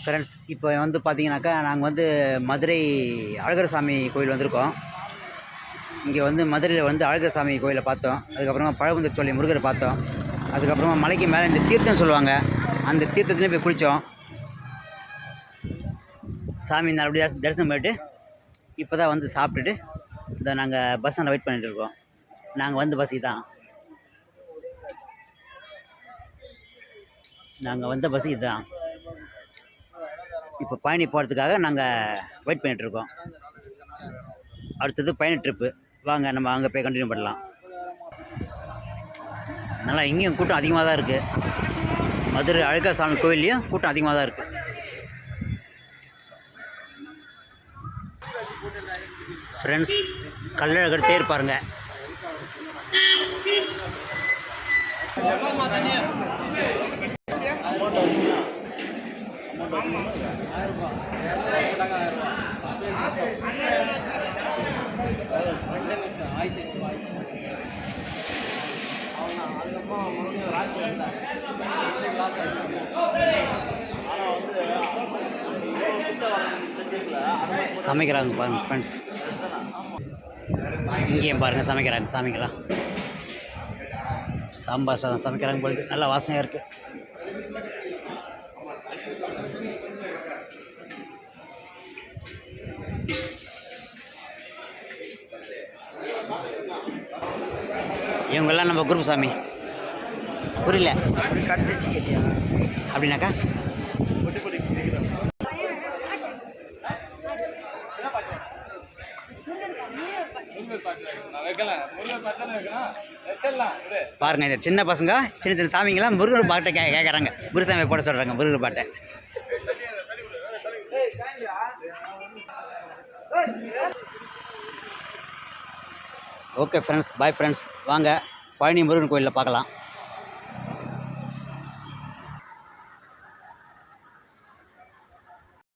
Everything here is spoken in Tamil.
ஃப்ரெண்ட்ஸ் இப்போ வந்து பார்த்தீங்கன்னாக்கா நாங்கள் வந்து மதுரை அழகர் சாமி கோயில் வந்திருக்கோம். இங்கே வந்து மதுரையில் வந்து அழகர் சாமி கோயிலை பார்த்தோம். அதுக்கப்புறமா பழகுந்த சொல்லி முருகரை பார்த்தோம். அதுக்கப்புறமா மலைக்கு மேலே இந்த தீர்த்தம் சொல்லுவாங்க. அந்த தீர்த்தத்துலேயும் போய் குளித்தோம் சாமி நல்லபடியாக தரிசனம் பண்ணிவிட்டு இப்போ தான் வந்து சாப்பிட்டுட்டு இந்த நாங்கள் பஸ் ஸ்டாண்டில் வெயிட் பண்ணிகிட்டு இருக்கோம். நாங்கள் வந்து பஸ்ஸுக்கு தான் நாங்கள் வந்த பஸ்ஸுக்கு தான் இப்போ பயணி போகிறதுக்காக நாங்கள் வெயிட் பண்ணிகிட்ருக்கோம் இருக்கோம் அடுத்தது பயண ட்ரிப்பு வாங்க நம்ம அங்கே போய் கண்டினியூ பண்ணலாம். நல்லா இங்கேயும் கூட்டம் அதிகமாக தான் இருக்குது மதுரை அழகா சாமி கோயில்லையும் கூட்டம் அதிகமாக தான் இருக்குது ஃப்ரெண்ட்ஸ் கல்லழகர் தேர் பாருங்க. சமைக்கிறாங்க பாருங்க ஃப்ரெண்ட்ஸ் இங்கேயும் பாருங்கள் சமைக்கிறாங்க சாமிங்களாம் சாம்பார் சாதம் சமைக்கிறாங்க போல நல்லா வாசனையாக இருக்குது இவங்கெல்லாம் நம்ம குரூப் சாமி. புரியல. அப்படின்னாக்கா? பாருங்க இந்த சின்ன பசங்க சின்ன சின்ன சாமிங்கெல்லாம் முருகர் பாட்டை கே கேட்குறாங்க குருசாமி போட சொல்கிறாங்க முருகர் பாட்டை. ஓகே ஃப்ரெண்ட்ஸ் பாய் ஃப்ரெண்ட்ஸ் வாங்க. பழனி முருகன் கோயிலில் பார்க்கலாம்.